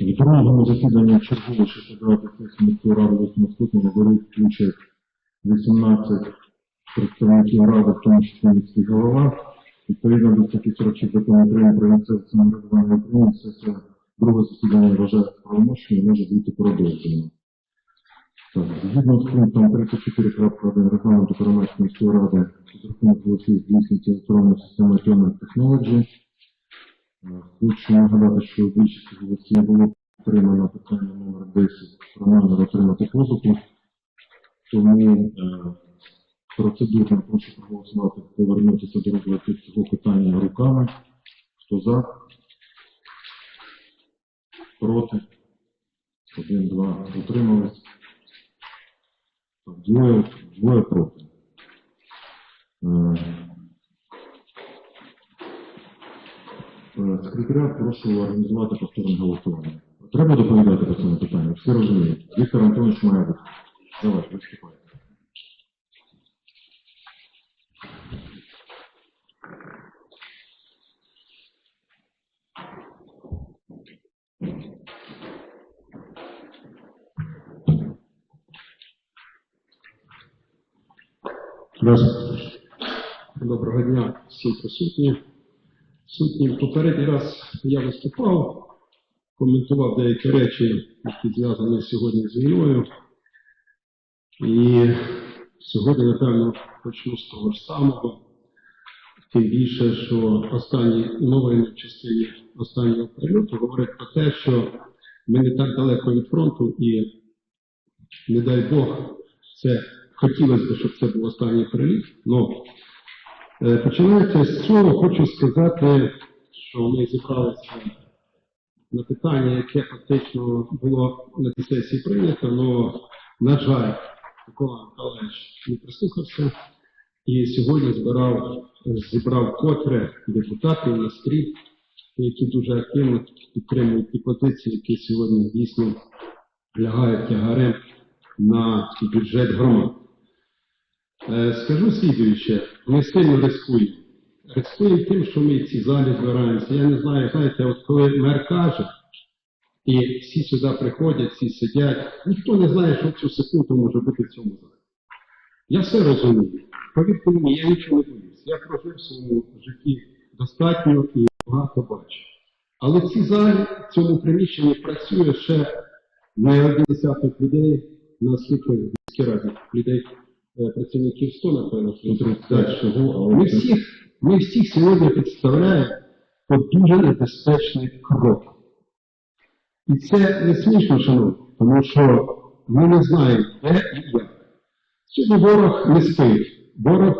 Другому засіданні чергово 69 сесії міської ради восьмого скликання беруть участь 18 представників ради, в тому числі міський голова. Відповідно до статті 46 закону України про місцеве самоврядування України, сесія друге засідання вважається правомочною і може бути продовжена. Згідно з пунктом 34.1 регламенту Коронацької міської ради, підрахунок голосів здійснюється електронною системою Tionet Technology. Е, Хочу нагадати, що у більшості голосів було отримано питання номер 10 про намір отримати позику. Тому е, процедурно прошу проголосувати, повернутися до розгляду цього питання руками. Хто за? Проти? Один, два, утримались. Двоє, двоє проти. Е, Е, Секретаріат прошу організувати повторне голосування. Треба доповідати по цьому питанню? Всі розуміють. Віктор Антонович має бути. Давай, виступай. Доброго дня всім присутні. Сутні, попередній раз я виступав, коментував деякі речі, які зв'язані сьогодні з війною. І сьогодні, напевно, почну з того ж самого. Тим більше, що останні новини в частині останнього прильоту говорять про те, що ми не так далеко від фронту і, не дай Бог, це хотілося б, щоб це був останній приліт. Но Е, Починаючи з цього, хочу сказати, що ми зібралися на питання, яке фактично було на цій сесії прийнято, але, на жаль, Микола Миколаївич не прислухався і сьогодні збирав, зібрав котре депутатів на стрій, які дуже активно підтримують ті позиції, які сьогодні дійсно лягають тягарем на бюджет громад. Е, Скажу слідуюче, ми сильно рискуємо. Рискуємо тим, що ми в цій залі збираємося. Я не знаю, знаєте, от коли мер каже, і всі сюди приходять, всі сидять, ніхто не знає, що цю секунду може бути в цьому залі. Я все розумію. Повірте мені, я нічого не боюсь. Я прожив в своєму житті достатньо і багато бачив. Але в цій залі, в цьому приміщенні працює ще не один десяток людей, міській раді людей працівників 100, напевно, чого, але ми всіх, ми всіх сьогодні підставляємо під дуже небезпечний крок. І це не смішно, шановні, тому що ми не знаємо, де і як. Сьогодні ворог не спить, ворог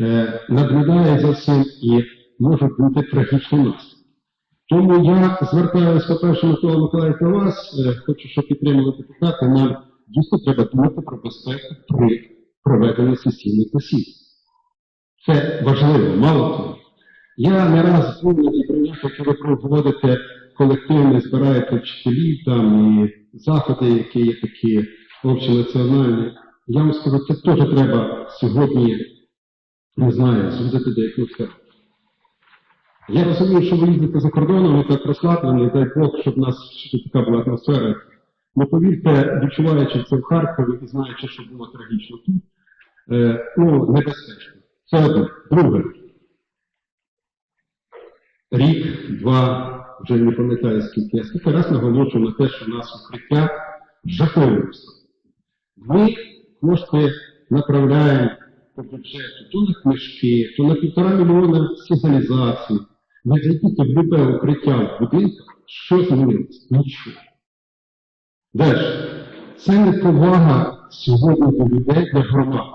е, наблюдає за цим і може бути трагічний наслідок. Тому я звертаюся, по-перше, Микола Миколаївич, до вас, е, хочу, щоб підтримали депутати, нам дійсно треба думати про безпеку при проведенні сесійних засідань. Це важливо, мало того. Я не раз був на зібраннях, які ви проводите колективне, збираєте вчителів там і заходи, які є такі общенаціональні. Я вам скажу, це теж треба сьогодні, не знаю, зводити до сфер. Я розумію, що ви їздите за кордоном і так розслаблені, дай Бог, щоб у нас така була атмосфера. Ну повірте, відчуваючи це в Харкові і знаючи, що було трагічно тут, е, ну, небезпечно. Це одне. Друге. Рік, два, вже не пам'ятаю скільки. Я скільки раз наголошую на те, що у нас укриття жахливе. Ми кошти направляємо по бюджету то на книжки, то на півтора мільйона сигналізацій. Ви зайдіть в любе укриття в будинках, що змінилося? Нічого. Далі. Це не повага сьогодні до людей для громад.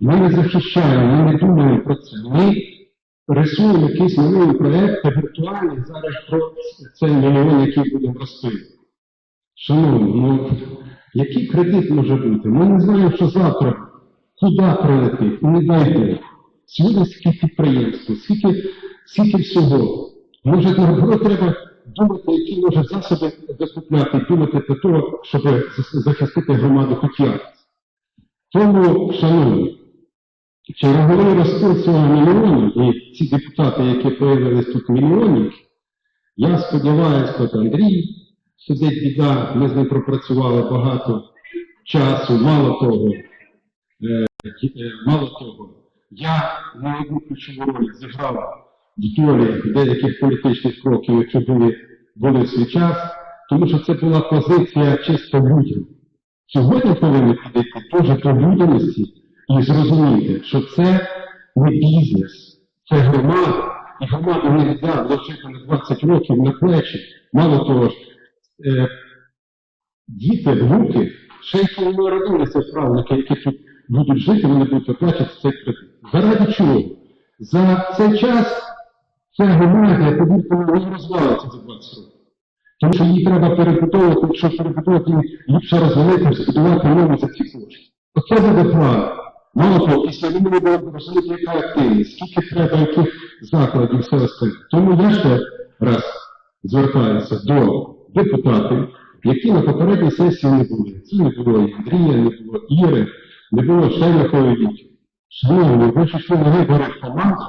Ми не захищаємо, ми не думаємо про це. Ми рисуємо якийсь новий проєкт віртуальний зараз про цей мільйон, який будемо розпилювати. Шановні, ну який кредит може бути? Ми не знаємо, що завтра куди прилетить, не дай Бог. Сьогодні скільки підприємств, скільки, скільки всього. Може, наоборот, треба думати, які може засоби закупляти, думати для того, щоб захистити громаду хоч. Тому, шановні, черговий розпил цього мільйону, і ці депутати, які появились тут мільйонів, я сподіваюся, от Андрій, сидить біда, ми з ним пропрацювали багато часу, мало того, е, е, мало того, я на одну ключову роль зіграв долі деяких політичних кроків, які були, були в свій час, тому що це була позиція чисто людям. Сьогодні повинні підійти теж до людяності і зрозуміти, що це не бізнес, це громада, і громаду не можна вложити на 20 років на плечі. Мало того ж, е, діти, внуки, ще й не народилися правнуки, які тут будуть жити, вони будуть виплачувати цей кредит. Заради чого? За цей час ця громада, повірте, мені, не розвалиться за 20 років. Тому що її треба перебудовувати, якщо перебудовувати, ліпше розвалити, збудувати нову за ці кошти. Оце буде план. Мало того, після війни ми будемо розуміти, яка активність, скільки треба яких закладів, все остальне. Тому я ще раз звертаюся до депутатів, які на попередній сесії не були. Це не було Андрія, не було Іри, не було Віки. Шановні, ви ж йшли на вибори в команду,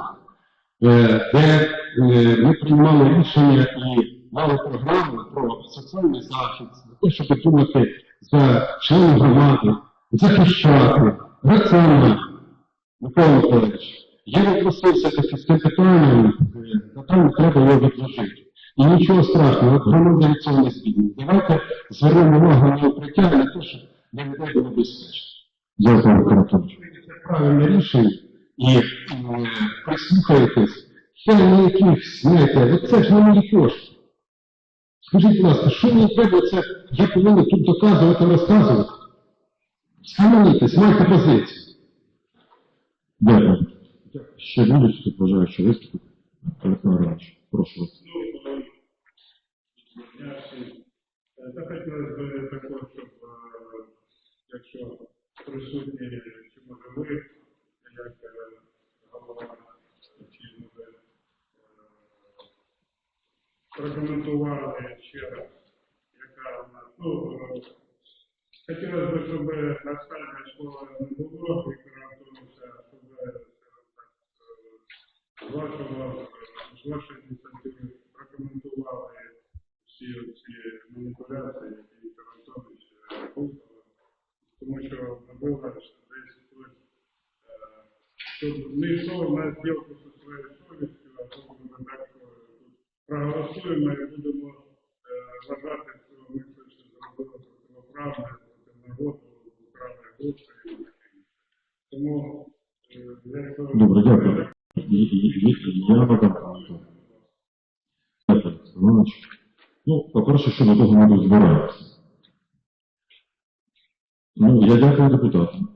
де е, ми приймали рішення і мали програму про соціальний захист, для того, щоб думати за членів громади, захищати, раціонально. Микола Миколаївич, я відносився до цим питанням, е, напевно, треба його відложити. І нічого страшного, от від цього не збідніє. Давайте звернемо увагу на укриття, а не те, що не буде небезпечно. Дякую, Микола Це правильне рішення і е, прислухаєтесь, не якихось, знаєте, от це ж не мої кошти. Скажіть, будь ласка, що мені треба це, я повинен тут доказувати, розказувати? Схаменітесь, майте позицію. Дякую. Ще будуть хто бажаючи виступити? Олександр Іванович, прошу вас. Та хотілося б також, щоб, е, якщо присутні, чи може ви, як голова, чи може е, прокоментували ще раз, яка ну, хотілося б, щоб настальне школа не було, Віктор Антоновича, щоб, так, е, з вашого, з вашої ініціативи прокоментували всі ці маніпуляції, які Віктор Антонович е. Тому що було, що щоб не йшов на зділку зі своєю совістю, а то будемо так е, проголосуємо і будемо е, вважати, що ми щось зробили противоправне, проти народу, вкрали гроші і таке інше. Тому, е, якщо... Добре, дякую. Ну, по-перше, що до того ми тут збираємося. Ну, я дякую депутатам,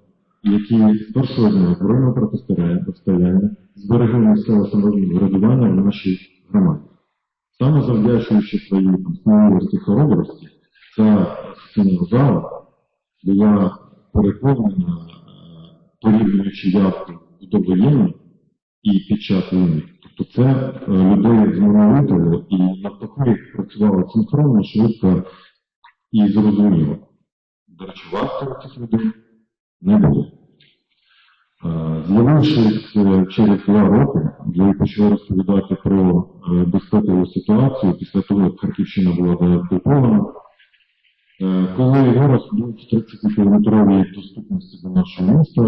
які першого збройного протистояння зберегли місцеве самоврядування в нашій громаді. Саме завдячуючи своїй сміливості хоробрості, ця сцена зала була переповнена, порівнюючи явку в довоєнні і під час війни. Тобто це е, людей змоновитило і навпаки працювало синхронно, швидко і зрозуміло. До речі, вас цих людей не було. Е, З'явившись е, через два роки, я почав розповідати про е, безпекову ситуацію після того, як Харківщина була деокупована. Коли вирос був 30-кілометровій доступності до нашого міста,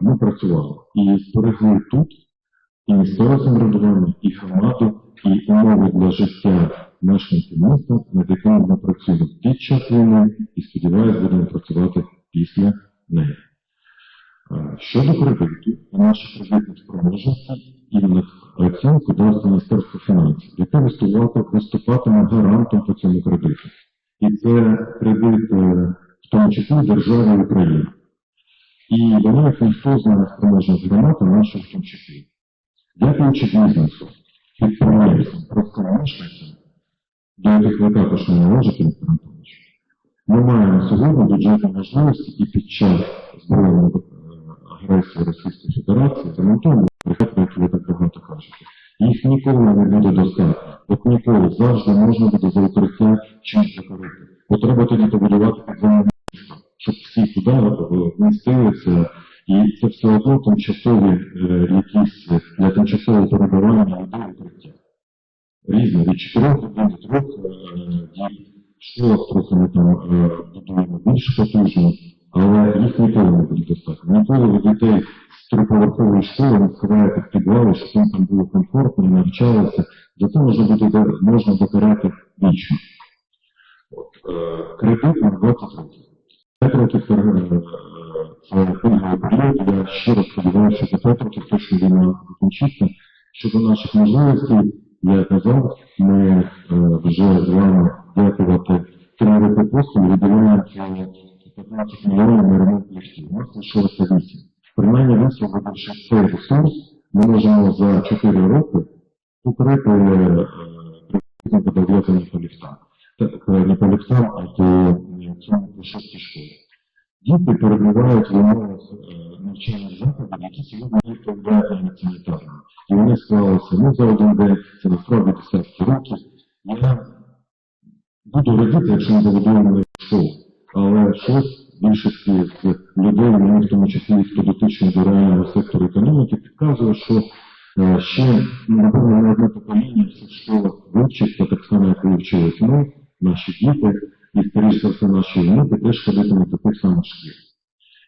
ми працювали і зберегли тут і місцеве самоврядування, і громаду, і умови для життя мешканців міста, над якими ми працюємо під час війни і сподіваюся, будемо працювати після неї. Е, Щодо кредиту і наших кредитних спроможностей і них оцінку дасть Міністерство фінансів, яке виступати- виступатиме гарантом по цьому кредиту. І це кредит, е, в тому числі держави України. І ніхто знає спроможність громади наших числі. Дякуючи бізнесу, підприємцям, простим мешканцям, до яких ви також не належите, ми маємо сьогодні бюджетні можливості і під час збройної е, агресії Російської Федерації демонтуємо приход, про які ви так багато кажете. Їх ніколи не буде достатньо. От ніколи завжди можна буде за укриття чимось закорити. Бо треба тоді побудувати підземне місто, щоб всі туди е, вмістилися і це все одно тимчасові е, якісь е, для тимчасового перебування людей укриття. Різне, від 4 годин до 3 діб, школах трохи ми там е, будуємо більш потужно, але їх ніколи не буде достатньо. Ніколи ви дітей з триповерхової школи не сховаєте підвали, щоб їм там було комфортно, навчалися. За це можна буде можна докарати вічно. Е, кредит на 20 років. 5 років е, е, це пільговий період. Я щиро сподіваюся, що за 5 років точно війна закінчиться. Щодо наших можливостей, я казав, ми е, вже з вами дякувати три роки поспіль виділяємо по 15 мільйонів на ремонт ліфтів. У нас лишилося 8. Принаймні висвободивши цей ресурс, ми можемо за 4 роки покрити е, приблизно подов'язані по ліфтам. Так, е, не по ліфтам, а по е, цьому по шостій школі. Діти перебувають в умовах е, навчальних закладів, які сьогодні не відповідають навіть санітарним. І вони склалися не за один день, це насправді десятки років. Я буду радіти, якщо ми забудуємо школу. Але щось більшості людей, мені в тому числі, хто дотичний до реального сектору економіки, підказує, що е, ще, напевно, не одне покоління в цих школах вивчиться так само, як і вчились ми, наші діти, і, скоріш за все, наші внуки теж ходитимуть до тих самих шкіл.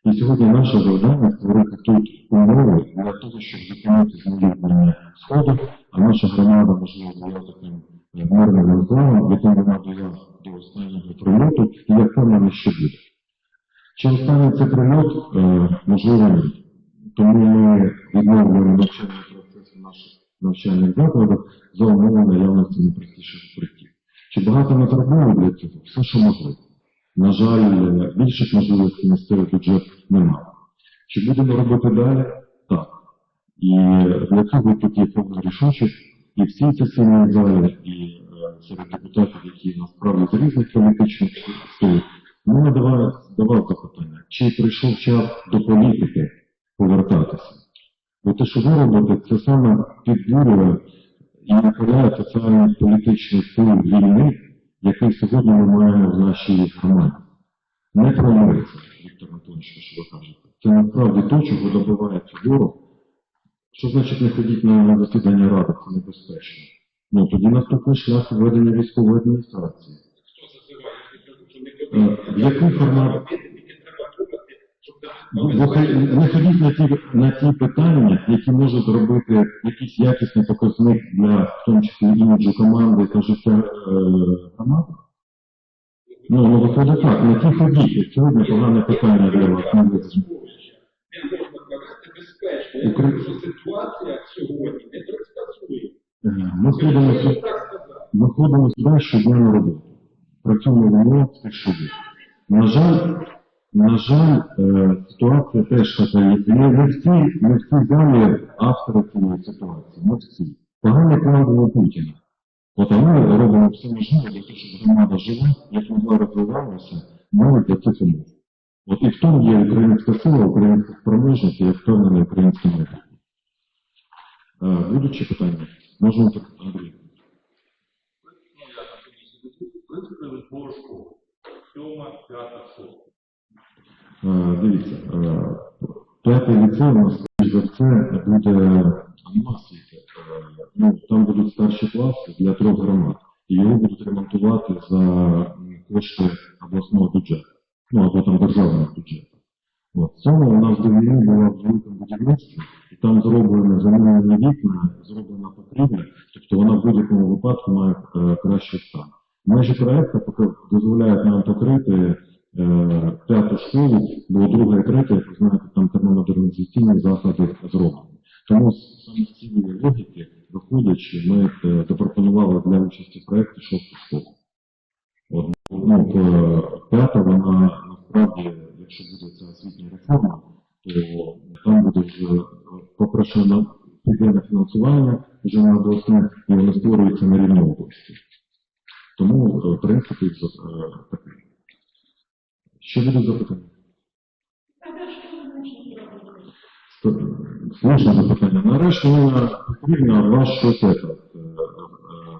І сьогодні наше завдання створити тут умови для того, щоб зупинити змінювання сходу, а наша громада можливо була таким е, мирним планом, яким вона була до останнього прильоту, і я впевнений, що буде. Чи останній це прильот? Е, можливо. Тому ми відновлюємо навчальний процес в наших навчальних закладах за умови наявності найпростіших укриттів. Чи багато ми зробили для цього? Все, що могли. На жаль, більших можливостей місцевий бюджет немає. Чи будемо робити далі? Так. І для цього тут є повна і в цій сесійній залі, і е, серед депутатів, які насправді з різних політичних сил, мене давав, давав запитання, чи прийшов час до політики повертатися. Бо те, що ви робите, це саме підбурює і накаляє соціальний політичний вплив війни, який сьогодні ми маємо в нашій громаді. Не промириться, Віктор Антонович, що ви кажете. Це насправді то, чого добивається ворог. Що значить не ходіть на, засідання ради, це небезпечно. Ну, тоді наступний шлях введення військової адміністрації. Е, В яку формат? Ну, Не ходіть на ті, на ті питання, які можуть зробити якийсь якісний показник для, в тому числі, іміджу команди та життя е, громади. Ну, ну виходить так, на ті ходіть. Сьогодні погане питання для вас. не можна провести безпечно. Я кажу, що ситуація сьогодні не предсказує. Ми ходимо, Я сказав. ми ходимо сюди щодня на роботу. Працюємо в умовах цих. На жаль, на жаль, е, ситуація теж. Ми не всі, не всі залі автори цієї ситуації, не всі. Поганий план Путіна. От ми робимо все можливе для того, щоб громада жила, як могла розвивалася, навіть для цих умов. От і в тому є українська сила, українська спроможність, і я впевнений український метод. Е, Будуть питання? Можемо так, ну, школу. Сьома, п'ята, шоста. Е, Дивіться, е, п'ятий ліцей у нас, скоріш за все, буде анімаційки. Ну, там будуть старші класи для трьох громад. І його будуть ремонтувати за кошти обласного бюджету. Ну, або там державного бюджету. От. Цьому у нас до війни була в великому і там зроблено замінені вікна, зроблена покрівля, тобто вона в будь-якому випадку має е, кращий стан. Межі проекту поки дозволяють нам покрити е, п'яту школу, бо друга і третя, як ви знаєте, там термомодернізаційні заходи зроблені. Тому саме з цієї логіки, виходячи, ми е, запропонували для участі в проєкті шосту школу. Ну, е, п'ята, вона насправді, якщо буде ця освітня реформа, то там буде вже, е, піде на фінансування вже на обласне, і воно створюється на рівні області. Тому, е, в е. Ще будуть запитання? Слушне запитання. Нарешті потрібно щось це, е,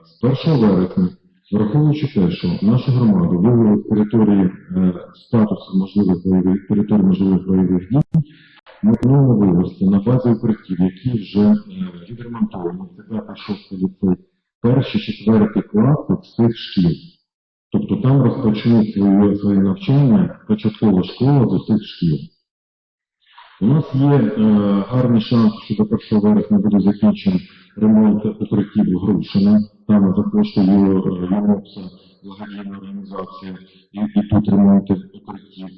з 1 вересня, враховуючи те, що нашу громаду вивели з території е, статусу можливих бойових територій можливих бойових дій, ми плануємо вивести на базі укриттів, які вже е, відремонтовані, це 5 6 ліцей, перші четверті класи цих шкіл. Тобто там розпочнуть своє, своє навчання початкова школа з усіх шкіл. У нас є е, гарний шанс, що до 1 вересня буде закінчений ремонт укриттів Грушина. Там за кошти ЮНОПСа, благодійна організація, і, і тут ремонт укриттів.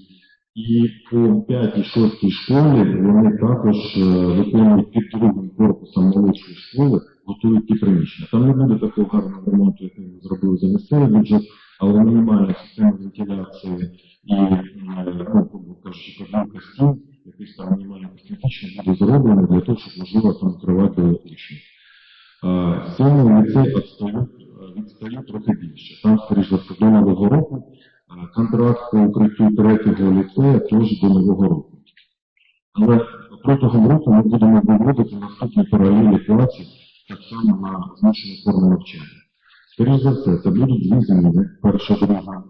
І по 5 і 6 школі вони також е, виконують під другим корпусом молодшої школи, готують ті приміщення. Там не буде такого гарного ремонту, як ми зробили за місцевий бюджет, але мінімальна система вентиляції і, е, ну, кажучи, поділка стін, якийсь там мінімально косметичний буде зроблено для того, щоб можливо там тривати учнів. Е, Сьомий ліцей е, відстають трохи більше. Там, скоріш до Нового року е, контракт по укриттю третього ліцея теж до Нового року. Але протягом року ми будемо виводити наступні паралелі класів так само на змішану форму навчання. Скоріше за все, це будуть дві зміни, перша друга.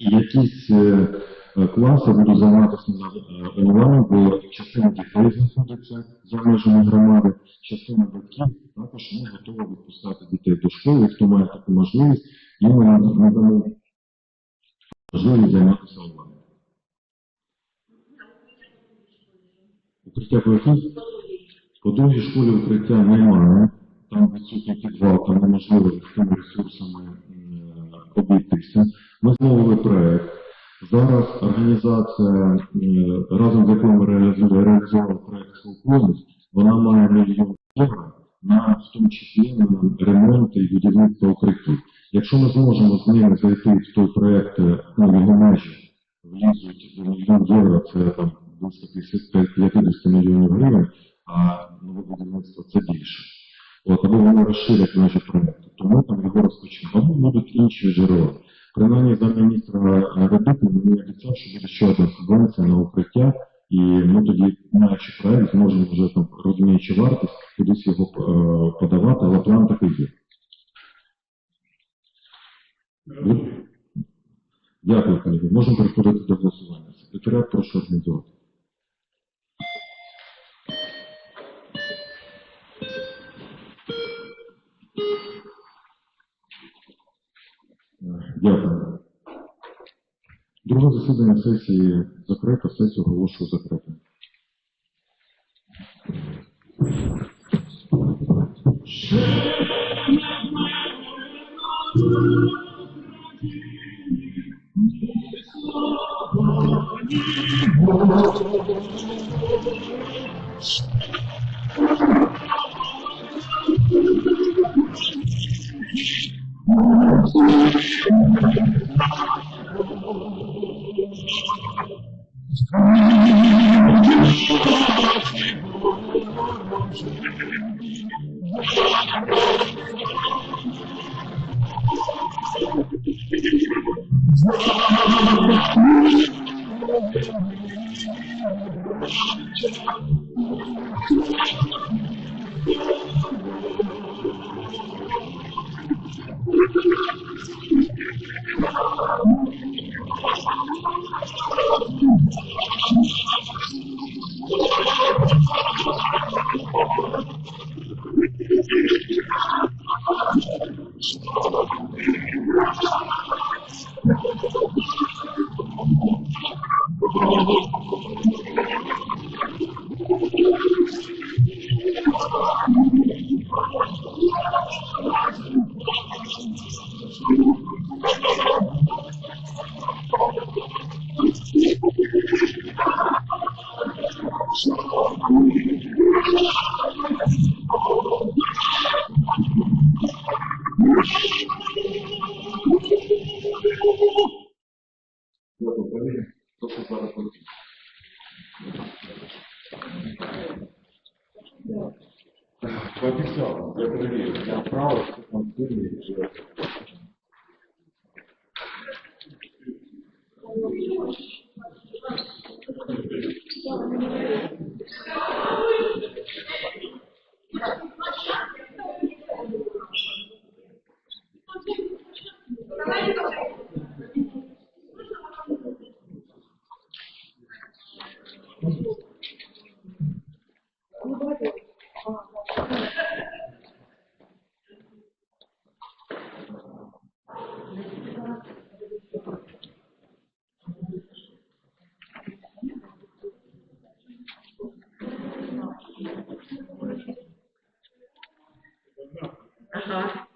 І якісь е, е, класи будуть займатися е, онлайн, бо частина дітей знаходиться за межами громади, частина батьків також не готова відпускати дітей до школи, хто має таку можливість, їм ми надамо можливість займатися онлайн. Укриття по якій? По другій школі укриття немає. Там відсутній підвал, там неможливо людськими ресурсами обійтися. Ми змовили проект. Зараз організація, разом з якою реалізує- реалізували проект «Фулкоміс», вона має мільйон євро на в тому числі на ремонт і будівництво укриттів. Якщо ми зможемо з ними зайти в той проект, е, ну, його межі влізуть до мільйон євро, це там близько 50 мільйонів гривень, а нове будівництво це більше. От, або вони розширять межі проєкту, то ми там його розпочнемо. Або будуть інші джерела. Принаймні замміністра робити мені обіцяв, що буде ще одна субвенція на укриття, і ми тоді, маючи проект, зможемо вже там, розуміючи вартість, кудись його е, подавати, але план такий є. Дякую, колеги. Можемо переходити до голосування. Секретаріат прошу організувати. Дякую. Друге засідання сесії закрито, сесію оголошую закритою. Дякую, Пообещал, я проверил. Я право, что там сильнее. Thank you. Aha.